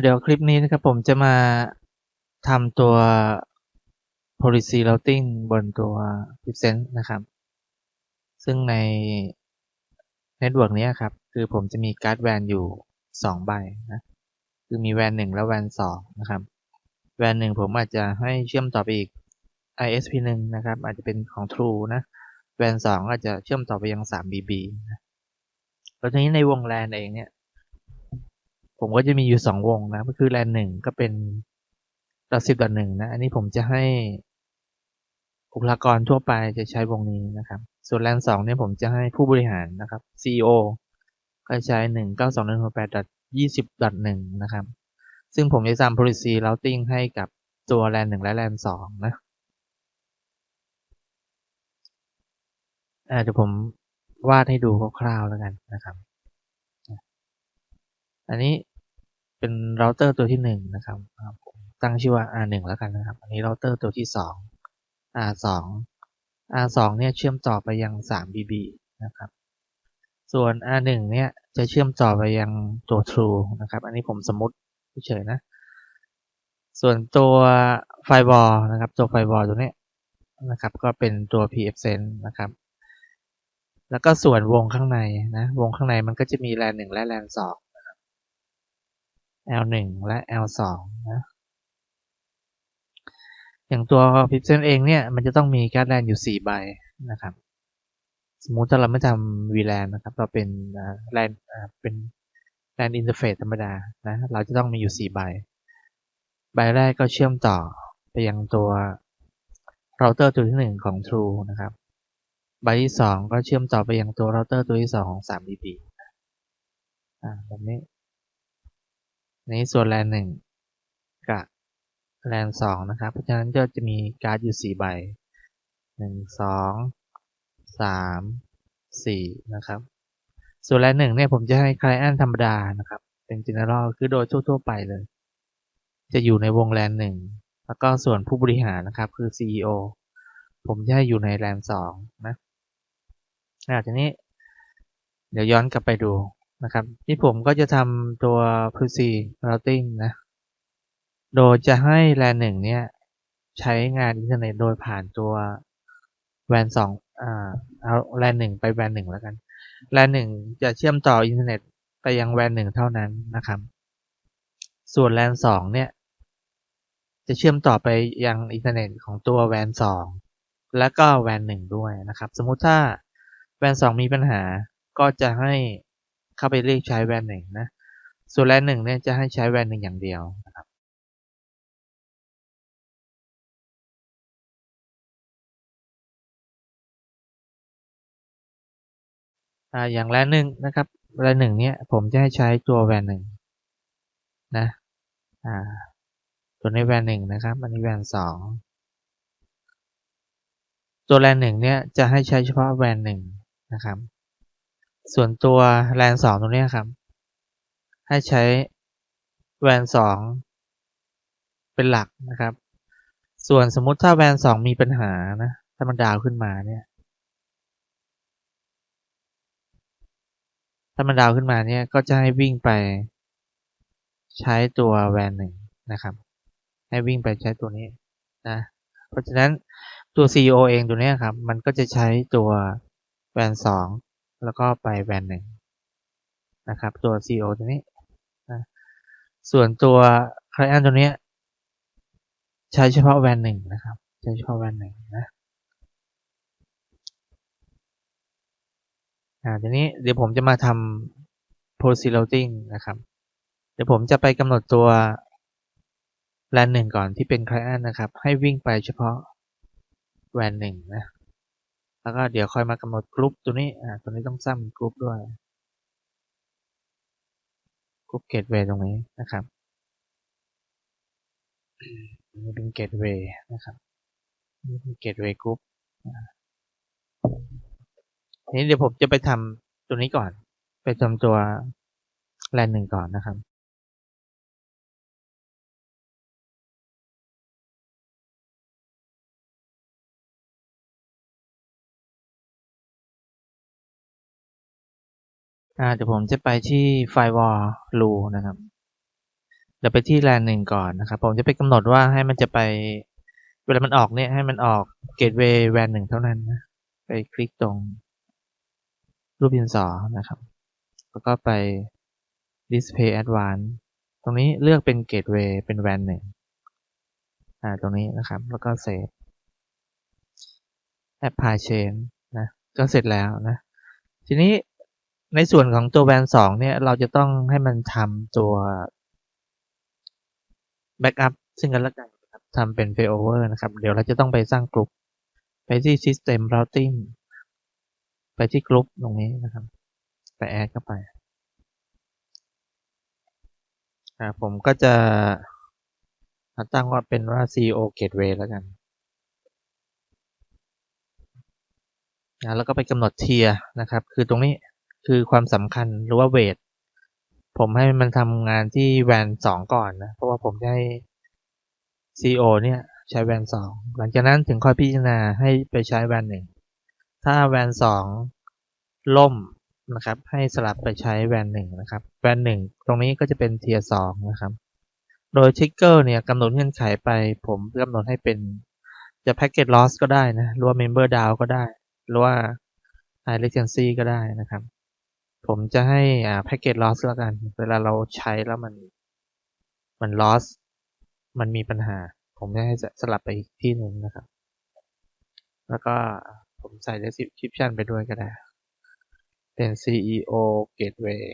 เดี๋ยวคลิปนี้นะครับผมจะมาทำตัว policy routing บนตัว Pipsense นะครับ ซึ่งใน network นี้ครับ คือผมจะมีการ์ดแวนอยู่สองใบนะ คือมีแวนหนึ่งและแวนสองนะครับ แวนหนึ่งผมอาจจะให้เชื่อมต่อไปอีก ISP หนึ่งนะครับ อาจจะเป็นของ True นะ แวนสองอาจจะเชื่อมต่อไปยัง 3BB นะแล้วทีนี้ในวงแลนเองเนี่ย ผมก็จะมีอยู่สองวงนะ ก็คือแลนหนึ่งก็เป็นต่อสิบต่อหนึ่งนะ อันนี้ผมจะให้บุคลากรทั่วไปจะใช้วงนี้นะครับ ส่วนแลนสองเนี่ยผมจะให้ผู้บริหารนะครับ CEO ก็ใช้หนึ่งเก้าสองหนึ่งหกแปดดยี่สิบหนึ่งนะครับ ซึ่งผมจะทำ policy routing ให้กับตัวแลนหนึ่งและแลนสองนะเดี๋ยวผมวาดให้ดูคร่าวๆแล้วกันนะครับ อันนี้ เป็นเราเตอร์ตัวที่หนึ่งนะครับผมตั้งชื่อว่า R1 แล้วกันนะครับ อันนี้เราเตอร์ตัวที่สอง R2 R2 เนี่ยเชื่อมต่อไปยัง 3BB นะครับ ส่วน R1 เนี่ยจะเชื่อมต่อไปยังตัว True นะครับ อันนี้ผมสมมติเฉยๆนะ ส่วนตัวไฟบอลนะครับ ตัวไฟบอลตัวนี้นะครับ ก็เป็นตัว PFSense นะครับ แล้วก็ส่วนวงข้างในนะ วงข้างในมันก็จะมีแลนหนึ่งและแลนสอง L1 และ L2 นะอย่างตัว Pixel เองเนี่ยมันจะต้องมีการ์ดแลนอยู่ 4 ใบนะครับ สมมุติถ้าเราไม่ทำ VLAN นะครับ เราเป็นแลนเป็นแลนอินเทอร์เฟซธรรมดานะเราจะต้องมีอยู่ 4 ใบ ใบแรกก็เชื่อมต่อไปยังตัวเราเตอร์ตัวที่ 1 ของ True นะครับ ใบที่ 2 ก็เชื่อมต่อไปยังตัวเราเตอร์ตัวที่ 2 ของ 3DB อ่าแบบนี้ นี้ส่วนแลนหนึ่งกับแลนสองนะครับ เพราะฉะนั้นก็จะมีการ์ดอยู่สี่ใบหนึ่งสองสามสี่นะครับ ส่วนแลนหนึ่งเนี่ยผมจะให้ client ธรรมดานะครับ เป็น general คือโดยทั่วๆไปเลย จะอยู่ในวงแลนหนึ่งแล้วก็ส่วนผู้บริหารนะครับคือ CEO ผมจะให้อยู่ในแลนสองนะอ่าทีนี้ เดี๋ยวย้อนกลับไปดู นะครับที่ผมก็จะทำตัว policy routing นะ โดยจะให้แลนหนึ่งเนี่ยใช้งานอินเทอร์เน็ตโดยผ่านตัวแวนสองอ่าเอาแลนหนึ่งไปแวนหนึ่งแล้วกันแลนหนึ่งจะเชื่อมต่ออินเทอร์เน็ตไปยังแวนหนึ่งเท่านั้นนะครับ ส่วนแลนสองเนี่ย จะเชื่อมต่อไปยังอินเทอร์เน็ตของตัวแวนสองแล้วก็แวนหนึ่งด้วยนะครับ สมมุติถ้าแวนสองมีปัญหาก็จะให้ เข้าไปเรียกใช้แวนหนึ่งนะ ส่วนแวนหนึ่งเนี่ยจะให้ใช้แวนหนึ่งอย่างเดียวนะครับอ่าอย่างแวนหนึ่งนะครับแวนหนึ่งเนี่ยผมจะให้ใช้ตัวแวนหนึ่งนะอ่าตัวนี้แวนหนึ่งนะครับอันนี้แวนสองตัวแวนหนึ่งเนี่ยจะให้ใช้เฉพาะแวนหนึ่งนะครับ ส่วนตัวแลนสองตรงนี้ครับ ให้ใช้แวนสองเป็นหลักนะครับ ส่วนสมมุติถ้าแวนสองมีปัญหานะ ถ้ามันดาวขึ้นมาเนี่ย ถ้ามันดาวขึ้นมาเนี่ยก็จะให้วิ่งไปใช้ตัวแวนหนึ่งนะครับ ให้วิ่งไปใช้ตัวนี้นะ เพราะฉะนั้นตัว CEO เองตัวนี้ครับ มันก็จะใช้ตัวแวนสอง แล้วก็ไปแวนหนึ่งนะครับตัว CO ตัวนี้นะส่วนตัว client ตัวนี้ใช้เฉพาะแวนหนึ่งนะครับ ใช้เฉพาะแวนหนึ่งนะอ่าทีนี้เดี๋ยวผมจะมาทำ policy routing นะครับ เดี๋ยวผมจะไปกำหนดตัวแลนหนึ่งก่อนที่เป็น client นะครับ ให้วิ่งไปเฉพาะแวนหนึ่งนะ แล้วก็เดี๋ยวค่อยมากำหนดกรุ๊ปตัวนี้ อ่า ตัวนี้ต้องสร้างกรุ๊ปด้วย กรุ๊ปเกตเวย์ตรงนี้นะครับนี่เป็นเกตเวย์นะครับ นี่เป็นเกตเวย์กรุ๊ปทีนี้เดี๋ยวผมจะไปทำตัวนี้ก่อน ไปทำตัวแลนหนึ่งก่อนนะครับ เดี๋ยวผมจะไปที่ firewall rule นะครับ เดี๋ยวไปที่แลนหนึ่งก่อนนะครับ ผมจะไปกำหนดว่าให้มันจะไป เวลามันออกเนี่ยให้มันออกเกตเวย์แวนหนึ่งเท่านั้นนะ ไปคลิกตรง รูปดินสอนะครับ แล้วก็ไป display advanced ตรงนี้เลือกเป็น gateway เป็นแวนหนึ่งอ่าตรงนี้นะครับ แล้วก็ save apply chain นะ ก็เสร็จแล้วนะ ทีนี้ ในส่วนของตัวแวนสองเนี่ย เราจะต้องให้มันทำตัว backup ซึ่งกันและกันนะครับทำเป็น failover นะครับ เดี๋ยวเราจะต้องไปสร้างกลุ่มไปที่ system routing ไปที่กลุ่มตรงนี้นะครับไปแอดเข้าไปอ่าผมก็จะตั้งว่าเป็นว่า co Gateway แล้วกันนะแล้วก็ไปกำหนดเทียนะครับ คือตรงนี้ คือความสำคัญหรือว่าเวท ผมให้มันทำงานที่แวนสองก่อนนะ เพราะว่าผมให้ CEO เนี่ยใช้แวนสองหลังจากนั้นถึงค่อยพิจารณาให้ไปใช้แวนหนึ่งถ้าแวนสองล่มนะครับ ให้สลับไปใช้แวนหนึ่งนะครับแวนหนึ่งตรงนี้ก็จะเป็นเทียสองนะครับ โดยทิกเกอร์เนี่ยกำหนดเงื่อนไขไป ผมกำหนดให้เป็นจะ packet loss ก็ได้นะ หรือว่า member down ก็ได้ หรือว่า high latency ก็ได้นะครับ ผมจะให้อ่า packet loss แล้วกัน เวลาเราใช้แล้วมัน มัน loss มันมีปัญหา ผมจะให้สลับไปอีกที่หนึ่งนะครับ แล้วก็ผมใส่ description ไปด้วยก็ได้ เป็น CEO Gateway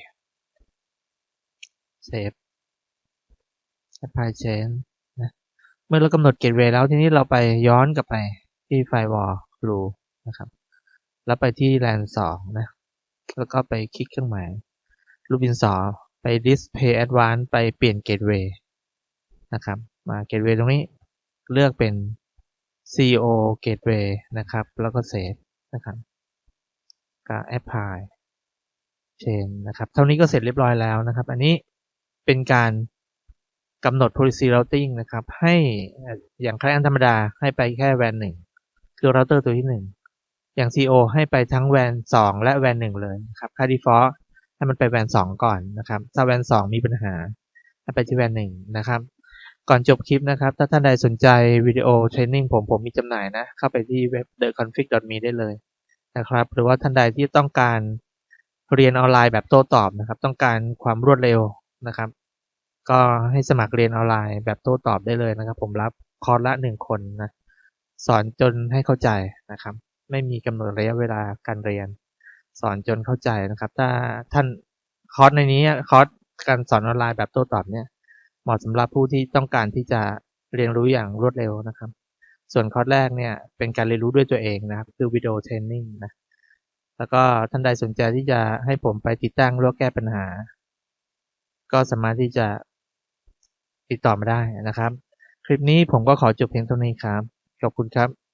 Save Apply Change นะเมื่อเรากำหนด Gateway แล้วทีนี้เราไปย้อนกลับไปที่ Firewall Rule นะครับ แล้วไปที่ LAN 2นะ แล้วก็ไปคลิกเครื่องหมายรูปดินสอไป Display Advanced ไปเปลี่ยน Gateway นะครับ มา Gateway ตรงนี้เลือกเป็น CO Gateway นะครับ แล้วก็ Save นะครับก็ Apply Change นะครับเท่านี้ก็เสร็จเรียบร้อยแล้วนะครับ อันนี้เป็นการกำหนด policy routing นะครับ ให้อย่างคลอันธรรมดาให้ไปแค่แวนหนึ่งคือเราเตอร์ตัวที่หนึ่ง อย่าง CO ให้ไปทั้งแวนสองและแวนหนึ่งเลยครับค่า default ให้มันไปแวนสองก่อนนะครับถ้าแวนสองมีปัญหาให้ไปที่แวนหนึ่งนะครับก่อนจบคลิปนะครับ ถ้าท่านใดสนใจวิดีโอเทรนนิ่งผมผมมีจำหน่ายนะ เข้าไปที่เว็บ theconfig.me ได้เลยนะครับ หรือว่าท่านใดที่ต้องการเรียนออนไลน์แบบโต้ตอบนะครับ ต้องการความรวดเร็วนะครับ ก็ให้สมัครเรียนออนไลน์แบบโต้ตอบได้เลยนะครับ ผมรับคอร์สละหนึ่งคนนะ สอนจนให้เข้าใจนะครับ ไม่มีกำหนดระยะเวลาการเรียน สอนจนเข้าใจนะครับ ถ้าท่านคอร์สในนี้คอร์สการสอนออนไลน์แบบโต้ตอบเนี่ยเหมาะสำหรับผู้ที่ต้องการที่จะเรียนรู้อย่างรวดเร็วนะครับ ส่วนคอร์สแรกเนี่ยเป็นการเรียนรู้ด้วยตัวเองนะครับ คือวิดีโอเทรนนิ่งนะแล้วก็ท่านใดสนใจที่จะให้ผมไปติดตั้งหรือแก้ปัญหา ก็สามารถที่จะติดต่อมาได้นะครับ คลิปนี้ผมก็ขอจบเพียงเท่านี้ครับ ขอบคุณครับ